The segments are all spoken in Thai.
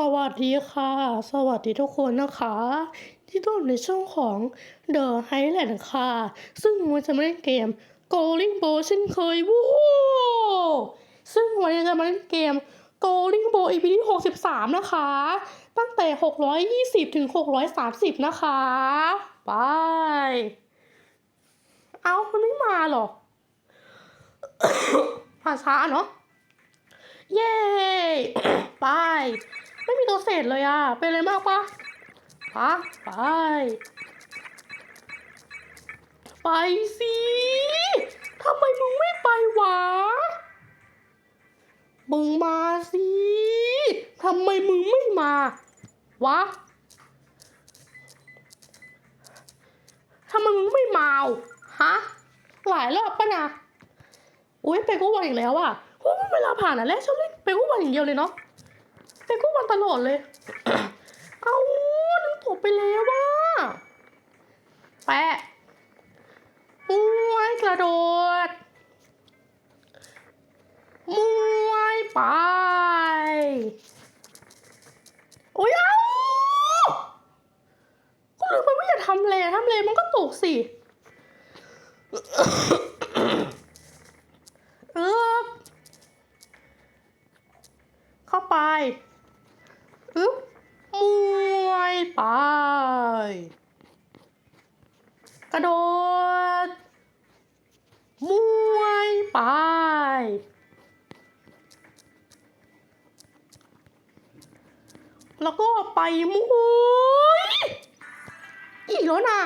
สวัสดีค่ะ สวัสดีทุกคนนะคะ ที่ต้อนในช่องของ The Highland ค่ะ ซึ่งวันจะมาเล่นเกม Going b o เช่นเคยวู้ซึ่งวันนี้จะมาเล่นเกม Going b o EP ที่63 นะคะ ตั้งแต่ 620 ถึง 630 นะคะไปเอา มันไม่มาหรอกผ่าช้าเนาะเย้ไป ไม่มีตัวเศษเลยอะ เป็นอะไรมากปะปะไป ไปสิทำไมมึงไม่ไปวะ มึงมาสิทำไมมึงไม่มา วะทำไมมึงไม่มาฮะ หลายรอบปะนะ อุ้ยไปกู้วันอีกแล้วอะเวลาผ่านอะแรกชอบเล่นไปกู้วันอย่างเดียวเลยเนาะ ไปกู้วันตลอดเลย เอานึกตกไปแล้วว่าแปะมวยกระโดดมวยไปโอ้ยเอาก็ลืมไปว่าอย่าทำเลยทำเลยมันก็ตกสิ เอึบเข้าไปอึบมวยไป กระโดด มวย ไป แล้วก็ไปมวยอีกแล้วนะ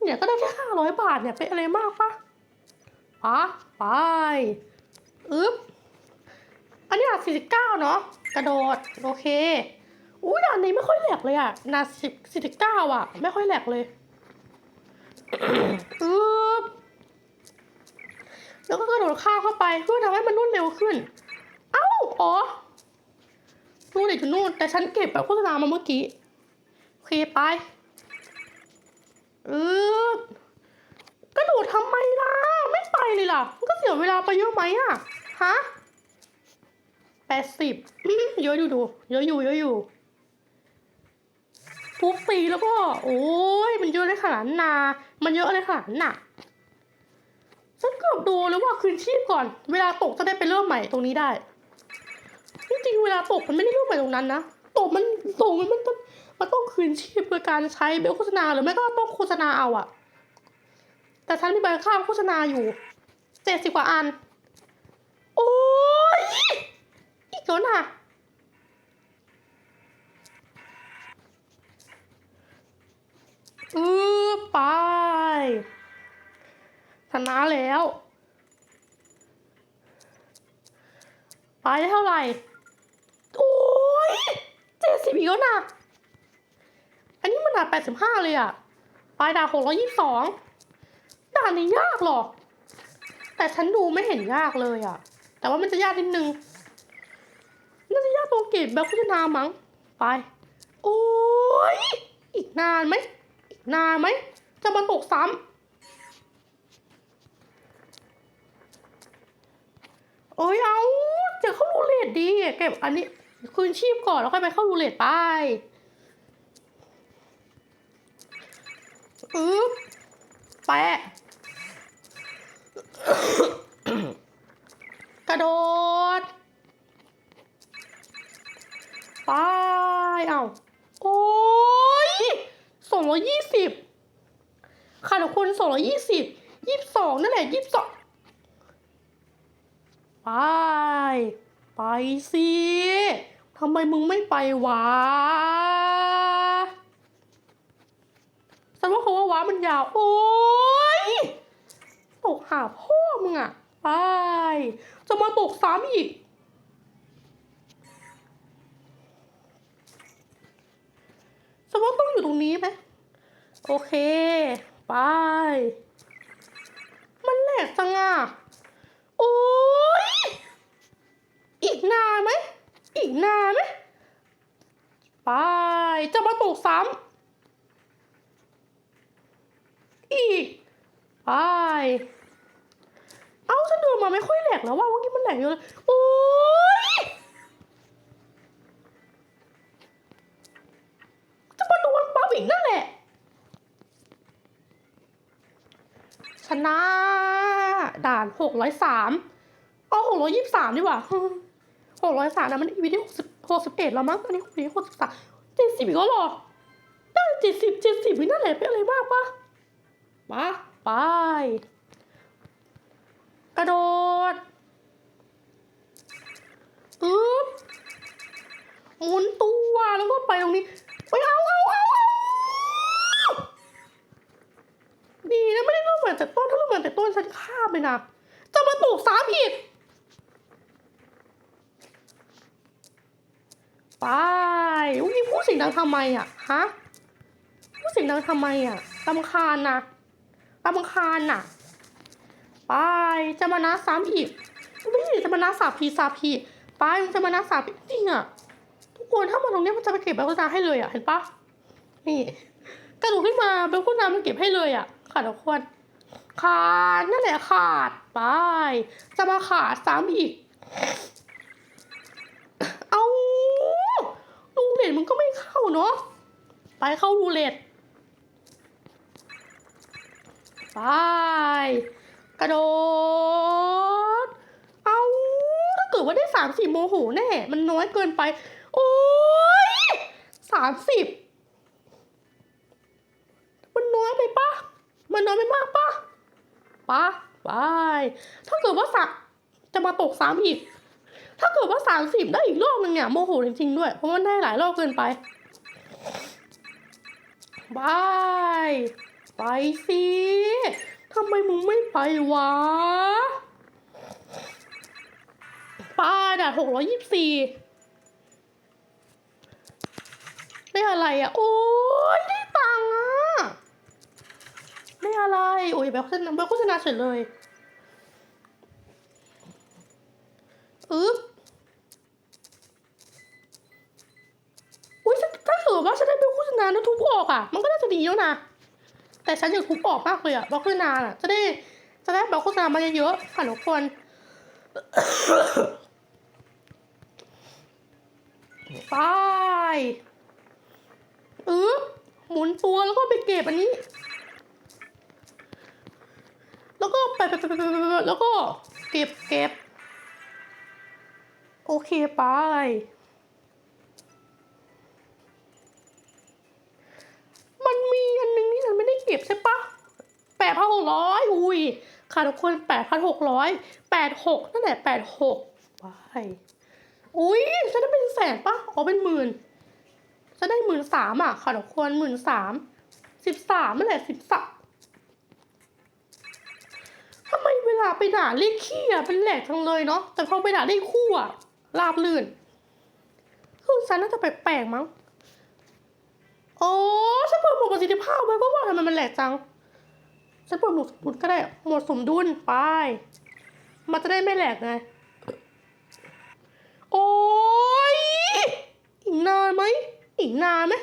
เนี่ยก็ได้แค่ห้าร้อยบาทเนี่ยเป็นอะไรมากปะปะไปอึ๊บ อันนี้อะสี่สิบเก้าเนาะกระโดด โอเคอุ้ยด่านนี้ไม่ค่อยแหลกเลยอะนาสิบสี่สิบเก้าอะ ไม่ค่อยแหลกเลยอึ๊บ แล้วก็กระโดดข้ามเข้าไปเพื่อทำให้มันรวดเร็วขึ้น เอ้าอ๋อนู่นเด็กอยู่นู่นแต่ฉันเก็บแบบโฆษณามาเมื่อกี้โอเคไปเอืดกระโดดทำไมล่ะ ไม่ไปเลยล่ะมันก็เสียเวลาไปเยอะไหมอะฮะแปดสิบเยอะอยู่ดูเยอะอยู่เยอะอยู่ทุบตีแล้วก็ โอ้ยมันเยอะเลยขนาดนา มันเยอะเลยขนาดนั้นน่ะ ฉันเกือบดูแล้วว่าคืนชีพก่อน เวลาตกจะได้ไปเริ่มใหม่ตรงนี้ได้จริงๆเวลาตกมันไม่ได้เริ่มใหม่ตรงนั้นนะตกมันตกมันมันมันมันต้องคืนชีพโดยการใช้เบลโฆษณาหรือไม่ก็ต้องโฆษณาเอาอะแต่ฉันมีใบข้ามโฆษณาอยู่เจ็ดสิบกว่าอัน โอ้ยอีกแล้วนะอือไป นะแล้ว ไปเท่าไหร่ โอ้ยเจ็ดสิบอีกแล้วนะ อันนี้มันด่านแปดสิบห้าเลยอะไปด่านหกร้อยี่สองด่านนี้ยากหรอแต่ฉันดูไม่เห็นยากเลยอะแต่ว่ามันจะยากนิดนึงน่าจะยากตรงเกตแบบโฆษณามั้ง ไป โอ้ย อีกนานไหม อีกนานไหม จะมาตกซ้ำ โอ้ยเอาจะเข้ารูเลตดีเก็บอันนี้คืนชีพก่อนแล้วค่อยไปเข้ารูเลตไปอึ๊บแปะกระโดดไปเอาโอ้ยสองร้อยยี่สิบค่ะทุกคนสองร้อยยี่สิบยี่สิบสองนั่นแหละยี่สิบสอง ไป ไปสิทำไมมึงไม่ไปวะฉันว่าเขาว่าว้ามันยาว โอ้ยตกหาพ่อมึงอะไป จะมาตกซ้ำอีกฉันว่าต้องอยู่ตรงนี้ไหมโอเค ไป มันแหลกจังอะ โอ้ยอีกนานไหม อีกนานไหม ไป จะมาตกซ้ำอีก ไป เอ้าฉันเดินมาไม่ค่อยแหลกแล้วว่าว่ากี้มันแหลกอยู่เลย โอ้ยจะมาโดนปั๊บอีกนั่นแหละ ชนะ ด่านหกร้อยสามเอาหกร้อยยี่สามดีกว่าหกร้อยสามนะมันอีพีที่หกสิบหกสิบเอ็ดแล้วมั้งอันนี้อีพีหกสิบสามเจ็ดสิบอีกแล้วหรอได้เจ็ดสิบเจ็ดสิบนั่นแหละเป็นอะไรมากปะปะไป กระโดดอึ๊บหมุนตัวแล้วก็ไปตรงนี้ไปเอาเอาเอาเอาดีนะไม่ได้เริ่มเหมือนแต่ต้นถ้าเริ่มเหมือนแต่ต้นฉันข้ามไปนะจะมาตกสามอีกไปอุ้ยพูดเสียงดังทำไมอะฮะพูดเสียงดังทำไมอะรำคาญนะรำคาญน่ะ ไปจะมานะซ้ำอีกไม่ใช่จะมานะสาพีสาพีไปมันจะมานะสาพีจริงอะทุกคนถ้ามาตรงนี้มันจะไปเก็บใบโฆษณาให้เลยอะเห็นปะนี่กระดูกขึ้นมาใบโฆษณามันเก็บให้เลยอะขาดทุกคน ขาดนั่นแหละขาดไป จะมาขาดซ้ำอีก เอาลูเลตมันก็ไม่เข้าเนาะ ไปเข้ารูเลตไป กระโดด เอาถ้าเกิดว่าได้สามสิบโมโหแน่ มันน้อยเกินไป โอ้ยสามสิบมันน้อยไปปะมันน้อยไปมากปะ ปะไปถ้าเกิดว่าสักจะมาตกสามอีก ถ้าเกิดว่าสามสิบได้อีกรอบนึงเนี่ยโมโหจริงๆด้วย เพราะมันได้หลายรอบเกินไปบายไปสิทำไมมึงไม่ไปวะป้าด่าหกร้อยยี่สิบสี่ได้อะไรอะ โอ้ยได้ตังค์อะ ได้อะไร โอ้ยแบบโฆษณาแบบโฆษณาเฉยเลยอึ๊บอุ้ยถ้าถ้าเกิดว่าฉันได้เป็นโฆษณาแล้วทุบออกอะ มันก็น่าจะดีแล้วนะ แต่ฉันอยากทุบออกมากเลยอะบล็อกโฆษณาอะจะได้จะได้บล็อกโฆษณามาเยอะๆค่ะทุกคนไปอึ๊บหมุนตัวแล้วก็ไปเก็บอันนี้ แล้วก็เก็บเก็บโอเคไป มันมีอันนึงที่ฉันไม่ได้เก็บใช่ปะแปดพันหกร้อยอุ้ยค่ะทุกคนแปดพันหกร้อยแปดหกนั่นแหละแปดหกไปอุ้ยฉันได้เป็นแสนปะอ๋อเป็นหมื่นฉันได้หมื่นสามอะค่ะทุกคนหมื่นสามสิบสามนั่นแหละสิบสามทำไมเว ลาไปด่าเลขขี้อะเป็นแหลกจังเลยเนาะแต่พอไปด่าเลขคู่อะราบลื่นคือฉันน่าจะแปลกๆมั้งโอ้ฉันเปิดโหมดประสิทธิภาพไว้ก็ว่าทำไมมันแหลกจังฉันเปิดโหมดสมดุลก็ได้โหมดสมดุลไปมันจะได้ไม่แหลกไงโอ้ยอีกนานไหมอีกนานไหม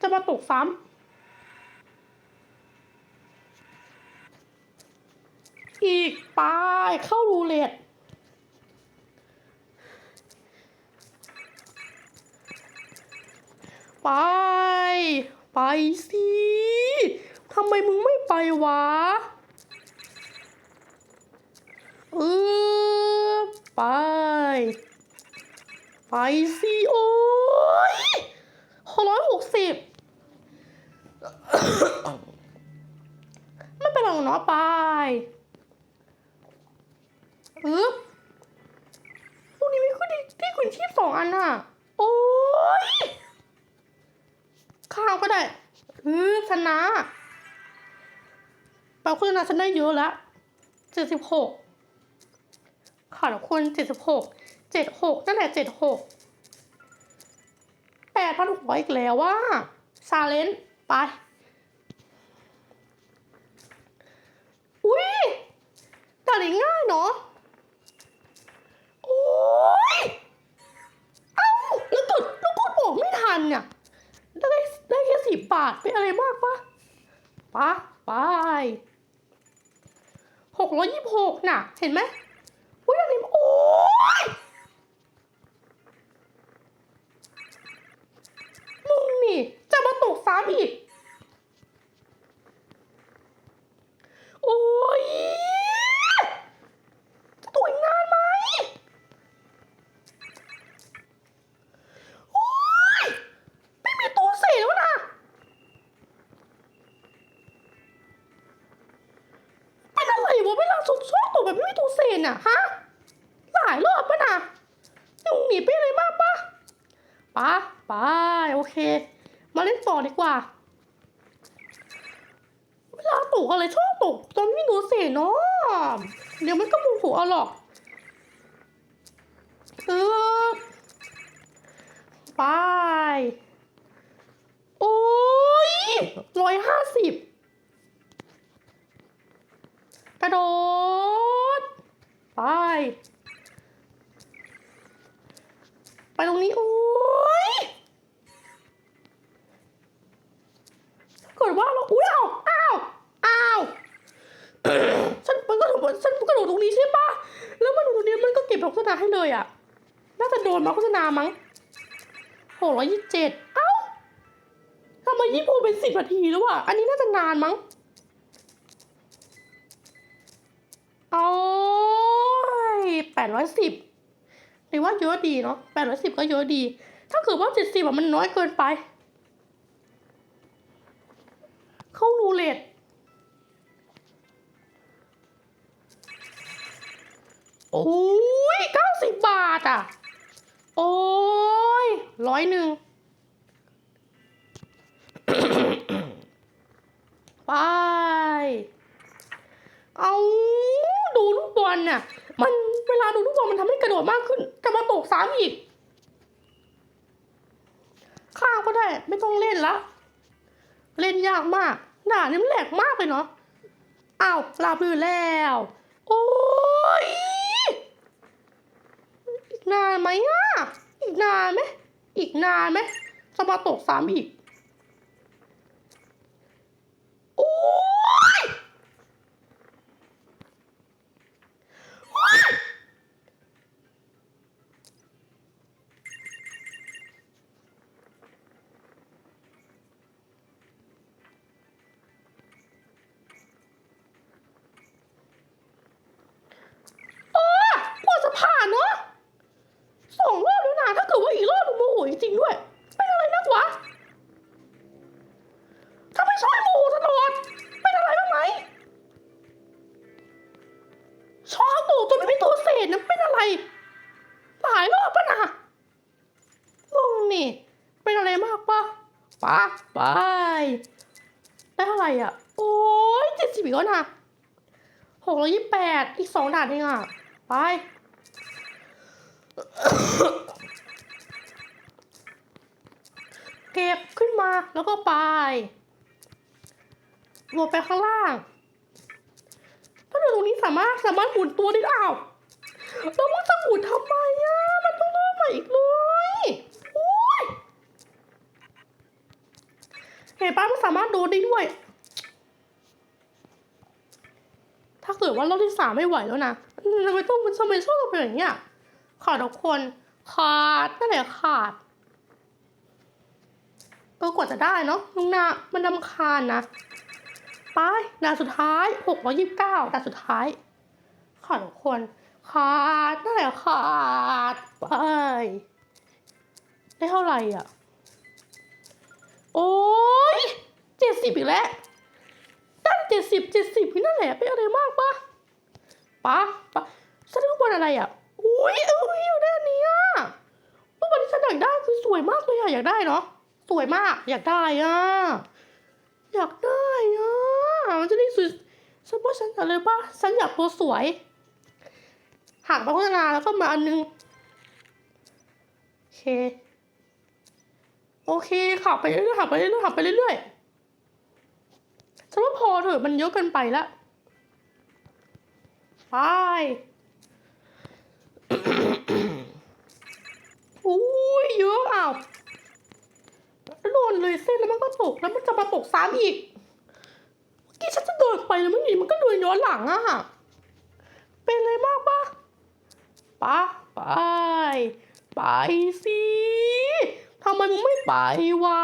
จะมาตกซ้ำ อีกไปเข้ารูเล็ตไป ไปสิทำไมมึงไม่ไปวะ เออไป ไปสิโอ้ยร้อยหกสิบไม่เป็นไรหรอกเนาะไป อึ๊บพวกนี้ไม่ขึ้นที่คุณชีพสองอันอะ โอ้ยข้าวก็ได้อือชนะแปล่าชนะฉันได้เยอะแล้วเจ็ดสิบหกค่ะทุกคนเจ็ดสิบหกเจ็ดหกนั่นแหละเจ็ดหกแปดพันหกร้อยอีกแล้วว่าซาเลนไป อุ้ยด่านนี้ง่ายเนาะ ยเอ้าแล้วกดแล้วกดออกไม่ทันเนี่ยได้ได้แค่สิบบาทเป็นอะไรมากปะปะไปหกร้อยยี่สิบหกน่ะ เห็นไหมอุ้ยอันนี้โอ้ยมึงนี่ จะมาตกซ้ำอีก โอ้ น่ะฮะหลายรอบปะน่ะหนูหนีไปอะไรมากปะปะไปโอเค มาเล่นต่อดีกว่าเวลาตกอะไรชอบตกตอนไม่หนูเสียเนาะเดี๋ยวมันก็โมโหเอาหรอกเออไปโอ้ยร้อยห้าสิบกระโดด ไป ไปตรงนี้ โอ้ยกดว่าเราอุ้ยอ้าวอ้าวอาฉันมันก็ถูกฉันกระโดดตรงนี้ใช่ปะแล้วมันโดดตรงนี้มันก็เก็บโฆษณาให้เลยอะ น่าจะโดนมาโฆษณามั้งหกร้อยยี่สิบเจ็ดเอ้าทำไมยี่สิบเป็นสิบนาทีแล้วอะ อันนี้น่าจะนานมั้งเอา แปดร้อยสิบหรือว่าเยอะดีเนาะแปดร้อยสิบก็เยอะดี ถ้าเกิดว่า 70อ่บมันน้อยเกินไป เข้ารูเล็ตโอ้ยเก้าสิบบาทอะ โอ้ยร้อยหนึ่งไป เอา ดูลูกบอลน่ะ มัน เวลาดูลูกบอลมันทำให้กระโดดมากขึ้นจะมาตกซ้ำอีก ข้ามก็ได้ ไม่ต้องเล่นละ เล่นยากมากด่านี่มันแหลกมากเลยเนาะอ้าวลาบลื่นแล้ว โอ้ยอีกนานไหมอะอีกนานไหมอีกนานไหมจะมาตกสามอีกโอ้ เก็บขึ้นมาแล้วก็ไปลงไปข้างล่างถ้าเราตรงนี้สามารถสามารถหมุนตัวได้อ้าวแล้วมันจะหมุนทำไมอะมันต้องเริ่มใหม่อีกเลยโอ้ยเห็นป้ามันสามารถโดนได้ด้วย ถ้าเกิดว่ารอบที่สามไม่ไหวแล้วนะทำไมต้องมันทำไมชอบเป็นอย่างเงี้ยขาดทุกคนขาดนั่นแหละขาด ก็กว่าจะได้เนาะลุงนา มันดำคาญนะ ไปด่านสุดท้ายหกร้อยี่สิบเก้าด่านสุดท้ายขาดทุกคนขาดนั่นแหละขาดไปได้เท่าไหร่อะ โอ้ยเจ็ดสิบอีกแล้วตั้งเจ็ดสิบเจ็ดสิบนั่นแหละเป็นอะไรมากปะปะปะฉันรูกบอลอะไรอะอุ้ยเอ้ยอยากได้อันนี้อะลูกบอลที่ฉันอยากได้คือสวยมากเลยอะอยากได้เนาะ สวยมาก อยากได้อะ อยากได้อะ มันจะได้สวยฉันว่าฉันอะไรป่ะฉันอยากตัวสวยหักไปโฆษณาแล้วก็มาอันนึง โอเค โอเคขับไปเรื่อยๆขับไปเรื่อยๆขับไปเรื่อยๆฉันว่าพอเถอะมันเยอะเกินไปละไปอุ้ยเยอะอ้าว ล้วโดนเลยเส้นแล้วมันก็ตกแล้วมันจะมาตกซ้ำอีกเมื่อกี้ฉันจะเดินไปแล้วไม่หนีมันก็เดินย้อนหลังอะเป็นอะไรมากปะปะไป ไปสิทำไมมึงไม่ไปวะ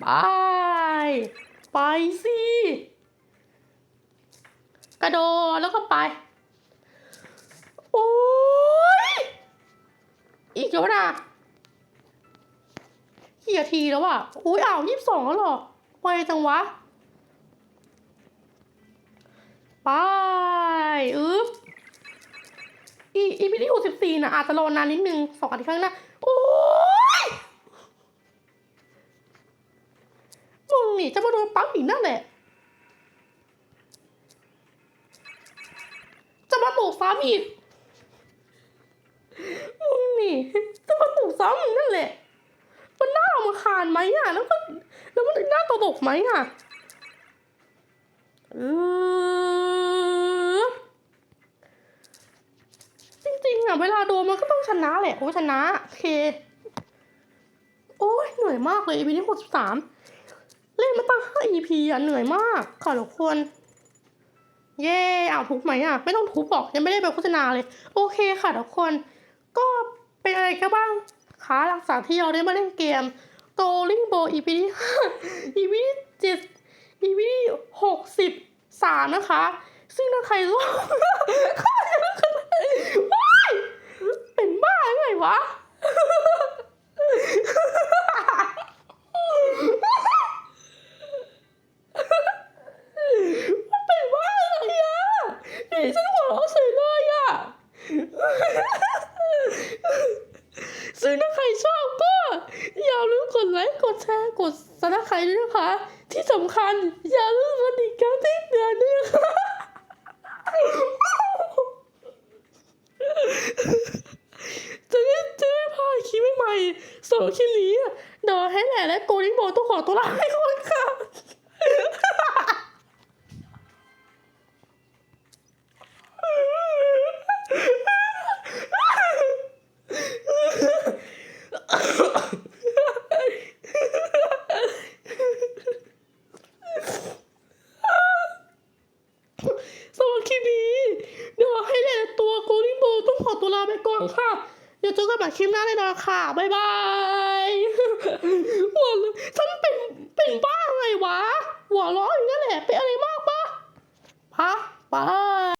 ไป ไปสิ กระโดดแล้วก็ไป โอ้ อีกแล้วนะกี่นาทีแล้วอะ อุ้ยอ้าวยี่สิบสองแล้วหรอไวจังวะ ไปอึ๊บอีอีพีที่หกสิบสี่นะอาจจะรอนานนิดนึงสองอาทิตย์ข้างหน้าโอ้ยมึงนี่จะมาโดนปั๊มอีกนั่นแหละ จะมาตกซ้ำอีก นี่จะมาตกซ้ำอีกนั่นแหละ มันน่ารำคาญไหมอะ แล้วก็แล้วมันน่าตลกไหมอะเออจริงๆอะ เวลาโดนมันก็ต้องชนะแหละ โอ้ชนะ โอเค โอ้ยเหนื่อยมากเลย EP ที่หกสิบสามเล่นมาตั้งห้า EP อะ เหนื่อยมากค่ะทุกคนเย่อ้าวทุบไหมอะ ไม่ต้องทุบหรอกยังไม่ได้ไปโฆษณาเลย โอเคค่ะทุกคน ก็ เป็นอะไรกันบ้างคะหลังจากที่เราได้มาเล่นเกม g o l i n g Bow EP ที่ห้า EP ที่เจ็ดอีพีที่หกสิบสามนะคะ ซึ่งถ้าใครรู้ข้าจะรู้กันว้ายเป็นบ้าไงวะ มันเป็นบ้าอะไรอะนี่ฉันหัวเราะเฉยเลยอะ ซึ่งถ้าใครชอบก็ อย่าลืมกดไลค์ กดแชร์ กดซับสไครต์ด้วยนะคะ ที่สำคัญ อย่าลืมกดติดตามที่เดือนด้วยนะคะ จะได้จะได้พลาดคลิปใหม่ๆสำหรับคลิปนี้อะเดอให้แหละและโกลิงโบต้องขอตัวลาไปก่อนค่ะ สำหรับคลิปนี้ เดี๋ยวให้แหละตัวโกลิงโบต้องขอตัวลาไปก่อนค่ะ เดี๋ยวเจอกันใหม่คลิปหน้าเลยนะ ค่ะ บ๊ายบาย